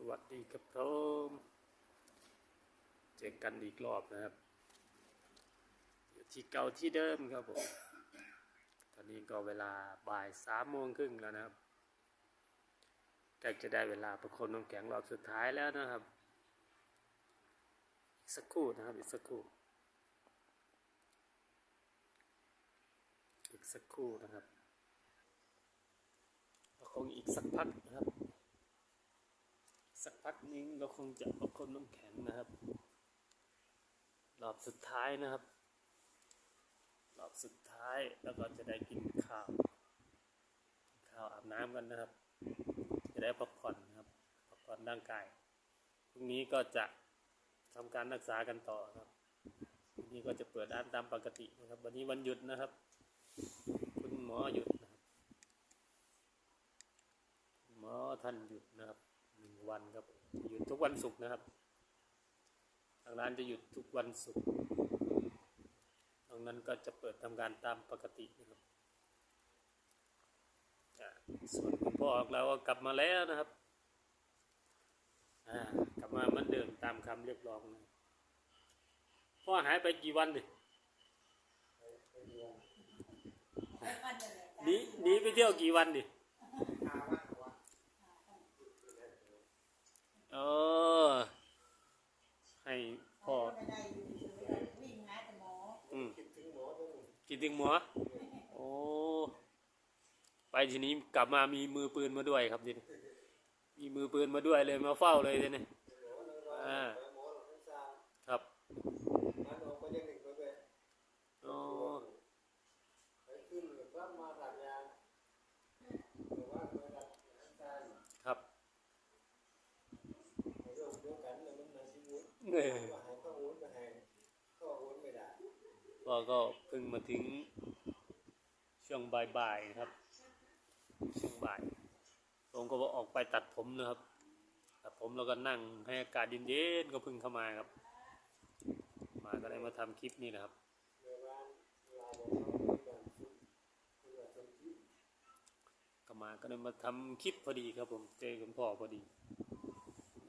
สวัสดีครับผมเจอกันอีกรอบนะครับ อยู่ที่เก่าที่เดิมครับผม ตอนนี้ก็เวลาบ่ายสามโมงครึ่งแล้วนะครับใกล้จะได้เวลาประคนน้ำแข็งรอบสุดท้ายแล้วนะครับ อีกสักครู่นะครับ อีกสักครู่ อีกสักครู่นะครับคงอีกสักพักนะครับ สักพักนึงเราคงจะประคนน้ำแข็งนะครับ รอบสุดท้ายนะครับ รอบสุดท้ายแล้วก็จะได้กินข้าว ข้าวอาบน้ำกันนะครับ จะได้พักผ่อนนะครับพักผ่อนร่างกายพรุ่งนี้ก็จะทำการรักษากันต่อครับพรุ่งนี้ก็จะเปิดร้านตามปกตินะครับ วันนี้วันหยุดนะครับ คุณหมอหยุดนะครับหมอท่านหยุดนะครับ วันครับ หยุดทุกวันศุกร์นะครับ ทางร้านจะหยุดทุกวันศุกร์ตรงนั้นก็จะเปิดทำการตามปกตินะครับอ่าส่วนคุณพ่อของเราก็กลับมาแล้วนะครับอ่ากลับมาเหมือนเดิมตามคำเรียกร้องนะครับพ่อหายไปกี่วันดิหนีหนีไปเที่ยวกี่วันดิ เออ ให้พ่อวิ่งหาแต่หมออืมคิดถึงหมอ โอ้ ไปทีนี้กลับมามีมือปืนมาด้วยครับทีนี้มีมือปืนมาด้วยเลยมาเฝ้าเลยทีนี้อ่าครับโอ้ครับ เออก็ก็เพิ่งมาถึงช่วงบ่ายๆนะครับ ช่วงบ่าย ผมก็ออกไปตัดผมนะครับ ตัดผมแล้วก็นั่งให้อากาศเย็นๆก็เพิ่งเข้ามาครับ มาก็ได้มาทำคลิปนี้นะครับก็มาก็ได้มาทำคลิปพอดีครับผม เจอคุณพ่อพอดี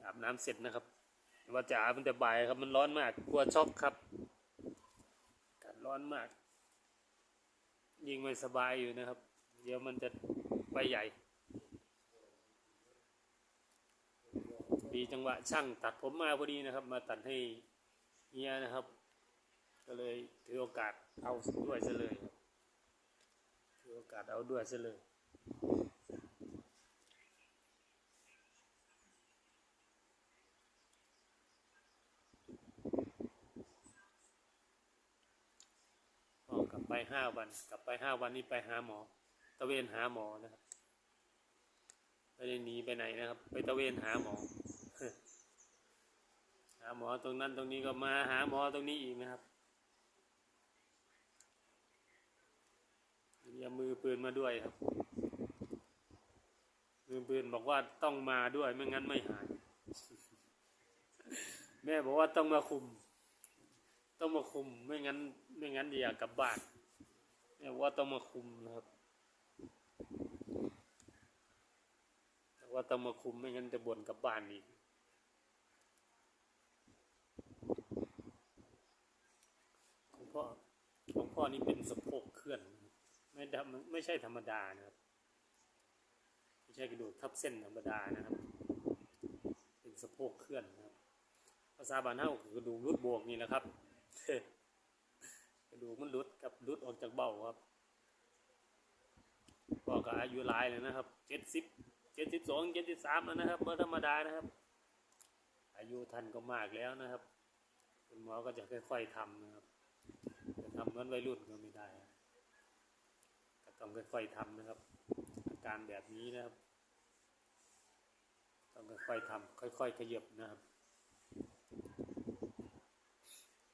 อาบน้ำเสร็จนะครับ ว่าจะอาบตั้งแต่บ่ายครับมันร้อนมากกลัวช็อกครับกาศร้อนมาก ยิงไม่สบายอยู่นะครับ เดี๋ยวมันจะไปใหญ่ดีจังหวะช่างตัดผมมาพอดีนะครับ มาตัดให้เฮียนะครับ ก็เลยถือโอกาสเอาด้วยซะเลยถือโอกาสเอาด้วยซะเลย ก็กลับไป ห้าวัน กลับไปห้าวันนี้ไปหาหมอ ตะเวนหาหมอนะครับไม่ได้หนีไปไหนนะครับ ไปตะเวนหาหมอ หาหมอตรงนั้นตรงนี้ก็มาหาหมอตรงนี้อีกนะครับมีเอามือปืนมาด้วยครับ มือปืนบอกว่าต้องมาด้วยไม่งั้นไม่หาย แม่บอกว่าต้องมาคุม ต้องมาคุมไม่งั้น ไม่งั้นอยากกลับบ้าน แม่ว่าต้องมาคุมนะครับ แต่ว่าต้องมาคุมไม่งั้นจะบ่นกลับบ้านอีกของพ่อของพ่อนี่เป็นสะโพกเคลื่อน ไม่ธรรมไม่ใช่ธรรมดานะครับ ไม่ใช่กระดูกทับเส้นธรรมดานะครับ เป็นสะโพกเคลื่อนนะครับ ภาษาบ้านเฮาคือกระดูกรุดบวกนี่แหละครับ ดูมันรุดกับรุดออกจากเบ้าครับพ่อก็อายุหลายเลยนะครับเจ็ดสิบเจ็ดสิบสองเจ็ดสิบสามแล้วนะครับเมื่อธรรมดานะครับ อายุท่านก็มากแล้วนะครับคุณหมอก็จะค่อย ๆทำนะครับจะทำเหมือนวัยรุ่นก็ไม่ได้ก็ต้องค่อยๆทำนะครับ อาการแบบนี้นะครับ ต้องค่อยๆทำค่อยๆขยับนะครับ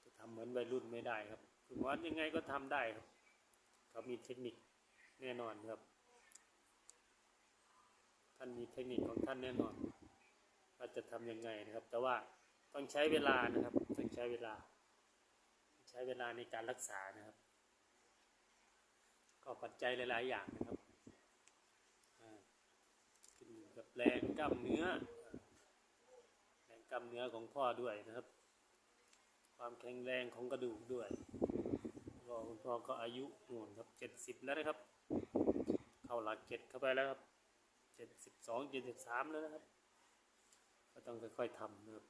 จะทำเหมือนวัยรุ่นไม่ได้ครับ คุณหมอยังไงก็ทำได้ครับเขามีเทคนิคแน่นอนครับ ท่านมีเทคนิคของท่านแน่นอนว่าจะทำยังไงนะครับ แต่ว่าต้องใช้เวลานะครับ ต้องใช้เวลา ใช้เวลาในการรักษานะครับ ก็ปัจจัยหลาย ๆ อย่างนะครับขึ้นอยู่กับแรงกล้ามเนื้อล้ามเนื้อของพ่อด้วยนะครับ ความแข็งแรงของกระดูกด้วยก็คุณพ่อก็อายุนู่นครับเจ็ดสิบแล้วนะครับ เข้าหลักเจ็ดเข้าไปแล้วครับเจ็ดสิบสองเจ็ดสิบสามแล้วนะครับ ก็ต้องค่อยๆทำนะครับ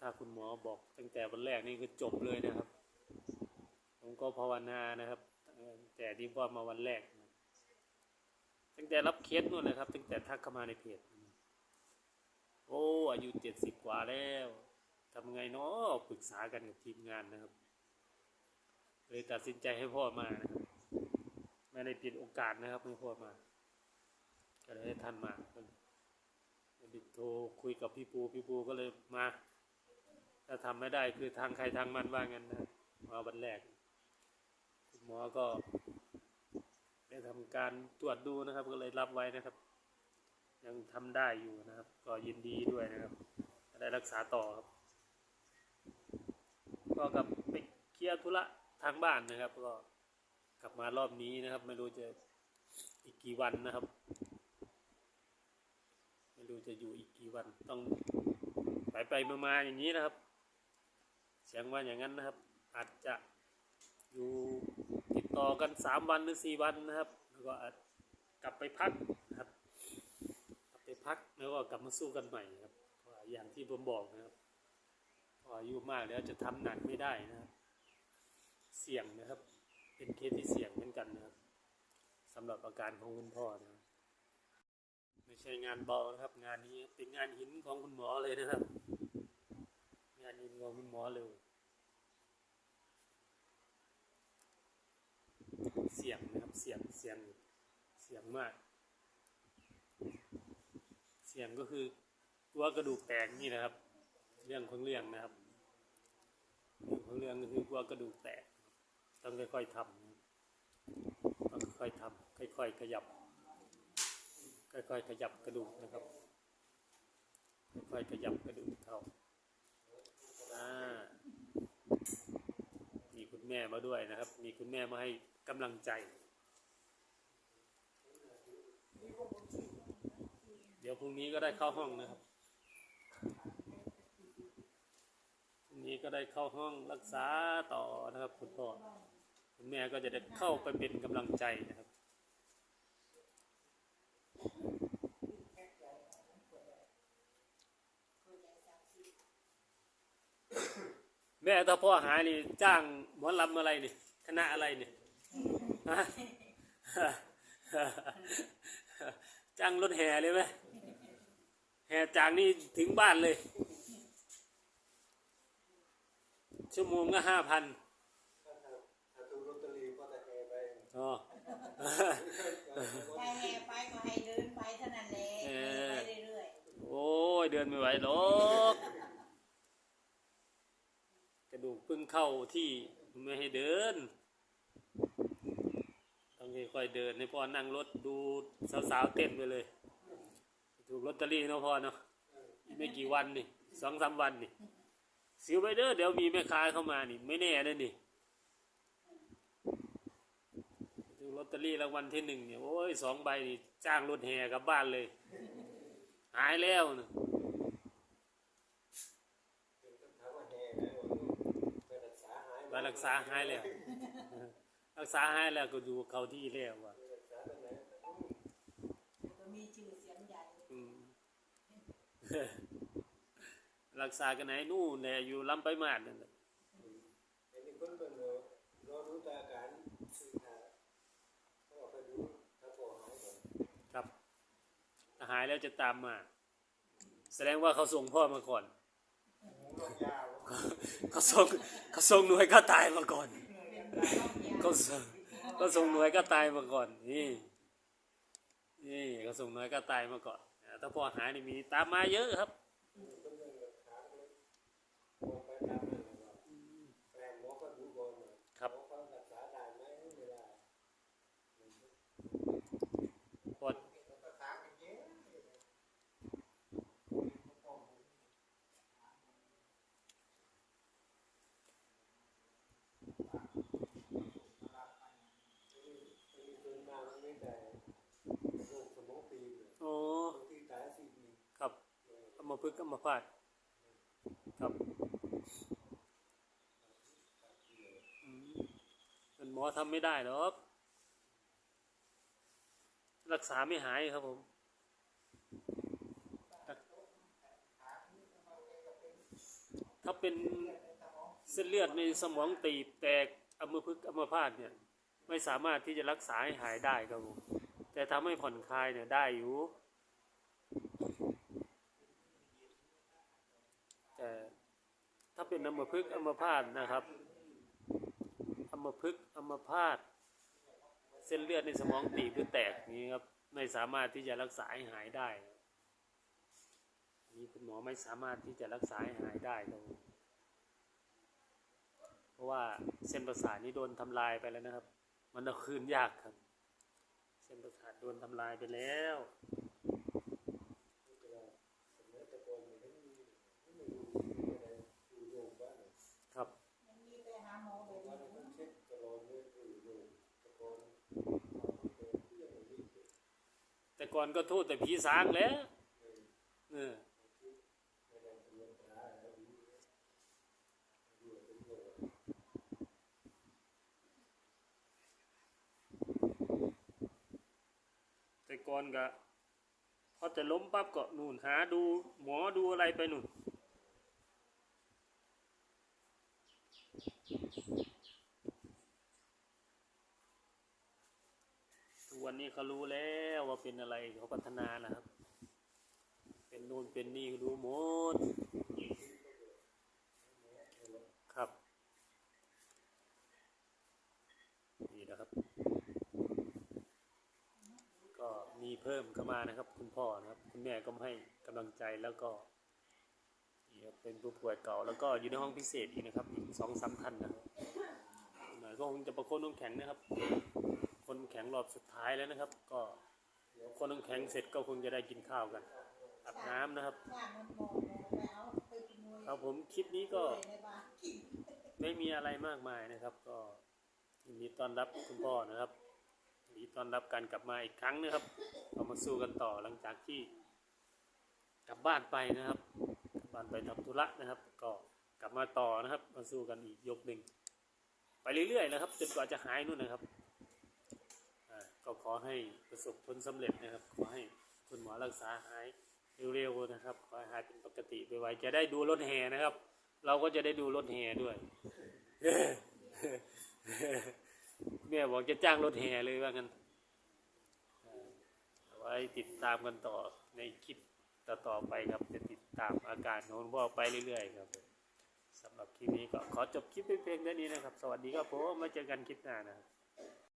ถ้าคุณหมอบอกตั้งแต่วันแรกนี่คือจบเลยนะครับ ผมก็ภาวนานะครับ แต่ที่พ่อมาวันแรกนะตั้งแต่รับเคสนู่นเลยครับ ตั้งแต่ทักเข้ามาในเพจ โอ้อายุเจ็ดสิบกว่าแล้ว ทำไงเนาะปรึกษากันกับทีมงานนะครับ เลยตัดสินใจให้พ่อมานะครับไม่ได้ปิดโอกาสนะครับให้พ่อมา ก็เลยให้ท่านมาบิดโทรคุยกับพี่ปูพี่ปูก็เลยมา ถ้าทำไม่ได้คือทางใครทางมันว่างั้นนะมาวันแรกคุณหมอก็ได้ทำการตรวจดูนะครับ ก็เลยรับไว้นะครับ ยังทำได้อยู่นะครับ ก็ยินดีด้วยนะครับได้รักษาต่อครับ ก็กลับไปเคลียร์ธุระทางบ้านนะครับ ก็กลับมารอบนี้นะครับ ไม่รู้จะอีกกี่วันนะครับ ไม่รู้จะอยู่อีกกี่วันต้องไปไปมามาอย่างนี้นะครับ เสียงว่าอย่างนั้นนะครับ อาจจะอยู่ติดต่อกันสามวันหรือสี่วันนะครับ แล้วก็อาจกลับไปพักนะครับ กลับไปพักแล้วก็กลับมาสู้กันใหม่ครับอย่างที่ผมบอกนะครับ อายุมากแล้วจะทำหนักไม่ได้นะครับ เสี่ยงนะครับ เป็นเคสที่เสี่ยงเหมือนกันนะครับสำหรับอาการของคุณพ่อนะไม่ใช่งานเบานะครับ งานนี้เป็นงานหินของคุณหมอเลยนะครับ งานหินของคุณหมอเลยเสี่ยงนะครับเสี่ยงเสี่ยงเสี่ยงมาก เสี่ยงก็คือกลัวกระดูกแตกนี่นะครับ เรื่องของเรื่องนะครับ ของเรื่องก็คือกลัวกระดูกแตก ต้องค่อยๆทำต้องค่อยๆทำค่อย ๆ ขยับ ค่อยๆขยับกระดูกนะครับ ค่อยๆขยับกระดูกเข้าอ่ามีคุณแม่มาด้วยนะครับ มีคุณแม่มาให้กำลังใจ เดี๋ยวพรุ่งนี้ก็ได้เข้าห้องนะครับ นี้ก็ได้เข้าห้องรักษาต่อนะครับคุณพ่อคุณแม่ก็จะได้เข้าไปเป็นกำลังใจนะครับแม่ถ้าพ่อหายนี่จ้างหมอลำอะไรนี่คณะอะไรนี่จ้างรถแห่เลยไหมแห่จากนี่ถึงบ้านเลย ชั่วโมงก็ห้าพันถ้าถูกลอตเตอรี่ก็จะแห่ไปอ๋อไปแห่ไปก็ให้เดินไปเท่านั้นแหละเออไปเรื่อยโอ้ยเดินไม่ไหวหรอกกระดูกเพิ่งเข้าที่ไม่ให้เดินต้องค่อยๆเดินให้พ่อนั่งรถดูสาวๆเต้นไปเลย ถูกลอตเตอรี่เนาะพ่อเนาะอีกไม่กี่วันนี่สองสามวันนี่ ซื้อไปเด้อเดี๋ยวมีแม่ค้าเข้ามานี่ ไม่แน่นะนี่ถูกลอตเตอรี่รางวัลที่หนึ่งเนี่ยโอ้ยสองใบนี่จ้างรถแห่กลับบ้านเลย หายแล้วนะถามว่าแห่ไหมว่าไปรักษาหายไหมไปรักษาหายแล้ว รักษาหายแล้วก็อยู่เขาที่แล้วว่ะรักษาตรงไหนๆก็มีชื่อเสียงใหญ่อืม รักษากันไหนนู่นแหละอยู่ลำไปลายมาดนั่นแหละไอ้นี่คนเป็นรอรอรู้ตาการสื่อหาเขาบอกไปดูถ้าพอหายก่อนครับถ้าหายแล้วจะตามมา แสดงว่าเขาส่งพ่อมาก่อนหูรอยาวเขาส่งเขาส่งหน่วยก็ตายมาก่อนเป็นร้อยยาเขาส่งเขาส่งหน่วยก็ตายมาก่อนนี่นี่เขาส่งหน่วยก็ตายมาก่อนอ่าถ้าพ่อหายนี่มีตามมาเยอะครับ คนเป็นแบบขาเล็กมองไปตามนั่นเลยว่าแฟนหมอก็ดูก่อนว่า ครับ หมอเขารักษาได้ไหมไม่ได้ พอ รักษากันเยอะ มีคนมามันไม่แต่โรคสมองตีบเลย โอ้ บางทีตายสี่ปี ครับ หม ม พฤกษ์อัมพาตครับมเป็นหมอทำไม่ได้หรอกรักษาไม่หายครับผมถ้าเป็นเส้นเลือดในสมองตีบแตกอัมพฤกษ์อัมพาตเนี่ย ไม่สามารถที่จะรักษาให้หายได้ครับผมแต่ทำให้ผ่อนคลายเนี่ยได้อยู่ แต่ ถ้าเป็นอัมพฤกษ์อัมพาตนะครับอัมพฤกษ์อัมพาตเส้นเลือดในสมองตีบหรือแตกนี้ครับไม่สามารถที่จะรักษาให้หายได้อันนี้คุณหมอไม่สามารถที่จะรักษาให้หายได้ครับผมเพราะว่าเส้นประสาทนี้โดนทำลายไปแล้วนะครับ มันเอาคืนยากครับ เส้นประสาทโดนทำลายไปแล้ว สมัยแต่ก่อนมันไม่มีไม่รู้อะไรดูโยมบ้านเลย ครับ มันมีไปหาหมอแบบ วัน นี้ นั้นเช็คตลอดเลยดูโยมแต่ก่อนความที่เป็นเรื่องนี้ แต่ก่อนก็โทษแต่ผีสางแล้วเออไม่ได้เรียแล้วดูดูเป็นโยมแต่ก่อนก็พอจะล้มปั๊บก็นู่นหาดูหมอดูอะไรไปนู่น ทุก วันนี้เขารู้แล้วว่าเป็นอะไรเขาพัฒนานะครับ เป็นนู่นเป็นนี่รู้หมดครับนี่นะครับ ก็มีเพิ่มเข้ามานะครับ คุณพ่อนะครับ คุณแม่ก็ให้กำลังใจแล้วก็เป็นผู้ป่วยเก่าแล้วก็อยู่ในห้องพิเศษอีกนะครับสองสามท่านนะครับหน่อยก็คงจะประคนน้ำแข็งนะครับ แข็งรอบสุดท้ายแล้วนะครับ ก็คนน้ำแข็งเสร็จก็คงจะได้กินข้าวกันอาบน้ำนะครับครับผมคลิปนี้ก็ไม่มีอะไรมากมายนะครับ ก็ยินดีต้อนรับคุณพ่อนะครับยินดีต้อนรับการกลับมาอีกครั้งนะครับเรามาสู้กันต่อหลังจากที่ กลับบ้านไปนะครับกลับบ้านไปทำธุระนะครับ ก็กลับมาต่อนะครับ มาสู้กันอีกยกหนึ่งไปเรื่อยๆนะครับจนกว่าจะหายนู่นนะครับ ก็ขอให้ประสบผลสำเร็จนะครับ ขอให้คุณหมอรักษาหายเร็วๆนะครับ ขอให้หายเป็นปกติไปไวๆจะได้ดูรถแห่นะครับ เราก็จะได้ดูรถแห่ด้วยแม่ยบอกจะจ้างรถแห่เลยว่างั้นเอาไว้ติดตามกันต่อในคลิปต่อๆไปครับ จะติดตามอาการของคุณพ่อไปเรื่อยๆครับสำหรับคลิปนี้ก็ขอจบคลิปเพียงเท่านี้นะครับ สวัสดีครับผมมาเจอกันคลิปหน้านะครับ